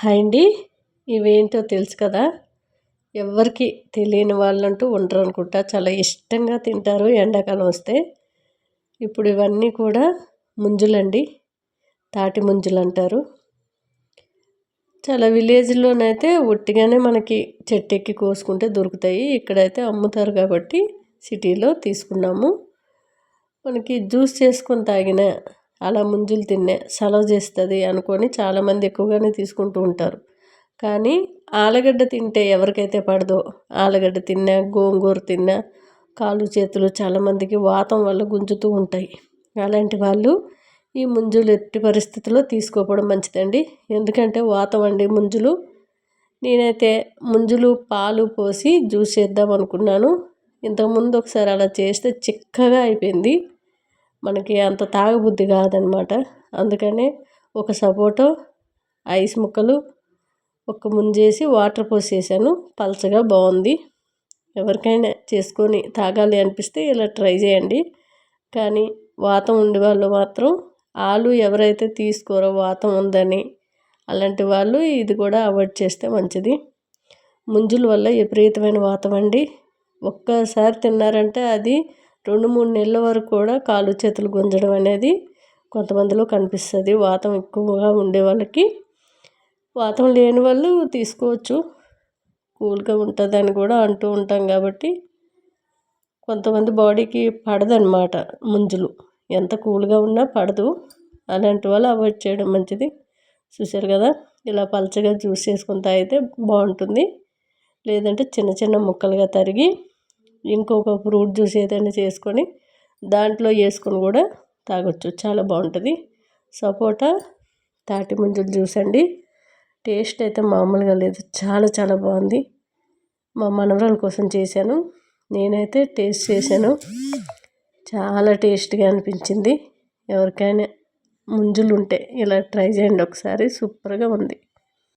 Hi అండి. ఇవేంటో తెలుసు కదా? ఎవరికి తెలియని వాళ్ళంటూ ఉండరు అనుకుంటా. చాలా ఇష్టంగా తింటారు ఎండాకాలం వస్తే. ఇప్పుడు ఇవన్నీ కూడా ముంజులండి. తాటి ముంజులు అంటారు. చాలా విలేజ్లోనైతే ఒట్టిగానే మనకి చెట్టు ఎక్కి కోసుకుంటే దొరుకుతాయి. ఇక్కడైతే అమ్ముతారు కాబట్టి సిటీలో తీసుకున్నాము. మనకి జ్యూస్ చేసుకొని తాగిన అలా ముంజులు తిన్నే సలవ చేస్తుంది అనుకొని చాలామంది ఎక్కువగానే తీసుకుంటూ ఉంటారు. కానీ ఆలుగడ్డ తింటే ఎవరికైతే పడదో ఆలుగడ్డ తిన్నా గోంగూర తిన్నా కాళ్ళు చేతులు చాలామందికి వాతం వల్ల గుంజుతూ ఉంటాయి. అలాంటి వాళ్ళు ఈ ముంజులు ఎట్టి పరిస్థితుల్లో తీసుకోపోవడం మంచిదండి. ఎందుకంటే వాతం అండి ముంజులు. నేనైతే ముంజులు పాలు పోసి జ్యూస్ చేద్దాం అనుకున్నాను. ఇంతకుముందు ఒకసారి అలా చేస్తే చిక్కగా అయిపోయింది. మనకి అంత తాగబుద్ధి కాదనమాట. అందుకనే ఒక సపోటో ఐస్ ముక్కలు ఒక ముంజేసి వాటర్ పోసేసాను. పలచగా బాగుంది. ఎవరికైనా చేసుకొని తాగాలి అనిపిస్తే ఇలా ట్రై చేయండి. కానీ వాతం ఉండే వాళ్ళు మాత్రం ఆలు ఎవరైతే తీసుకోరో వాతం ఉందని అలాంటి వాళ్ళు ఇది కూడా అవాయిడ్ చేస్తే మంచిది. ముంజుల వల్ల విపరీతమైన వాతం అండి. ఒక్కసారి తిన్నారంటే అది రెండు మూడు నెలల వరకు కూడా కాలు చేతులు గుంజడం అనేది కొంతమందిలో కనిపిస్తుంది. వాతం ఎక్కువగా ఉండే వాళ్ళకి వాతం లేని వాళ్ళు తీసుకోవచ్చు. కూల్గా ఉంటుందని కూడా అంటూ ఉంటాం కాబట్టి కొంతమంది బాడీకి పడదనమాట ముంజులు. ఎంత కూల్గా ఉన్నా పడదు. అలాంటి వాళ్ళు అవాయిడ్ చేయడం మంచిది. చూశారు కదా? ఇలా పలచగా జ్యూస్ చేసుకుని తాగితే బాగుంటుంది. లేదంటే చిన్న చిన్న ముక్కలుగా తరిగి ఇంకొక ఫ్రూట్ జ్యూస్ ఏదైనా చేసుకొని దాంట్లో వేసుకొని కూడా తాగొచ్చు. చాలా బాగుంటుంది. సపోటా తాటి ముంజలు జ్యూస్ అండి. టేస్ట్ అయితే మామూలుగా లేదు. చాలా చాలా బాగుంది. మా మనవరాల కోసం చేశాను. నేనైతే టేస్ట్ చేశాను. చాలా టేస్ట్గా అనిపించింది. ఎవరికైనా ముంజులు ఉంటే ఇలా ట్రై చేయండి ఒకసారి. సూపర్గా ఉంది.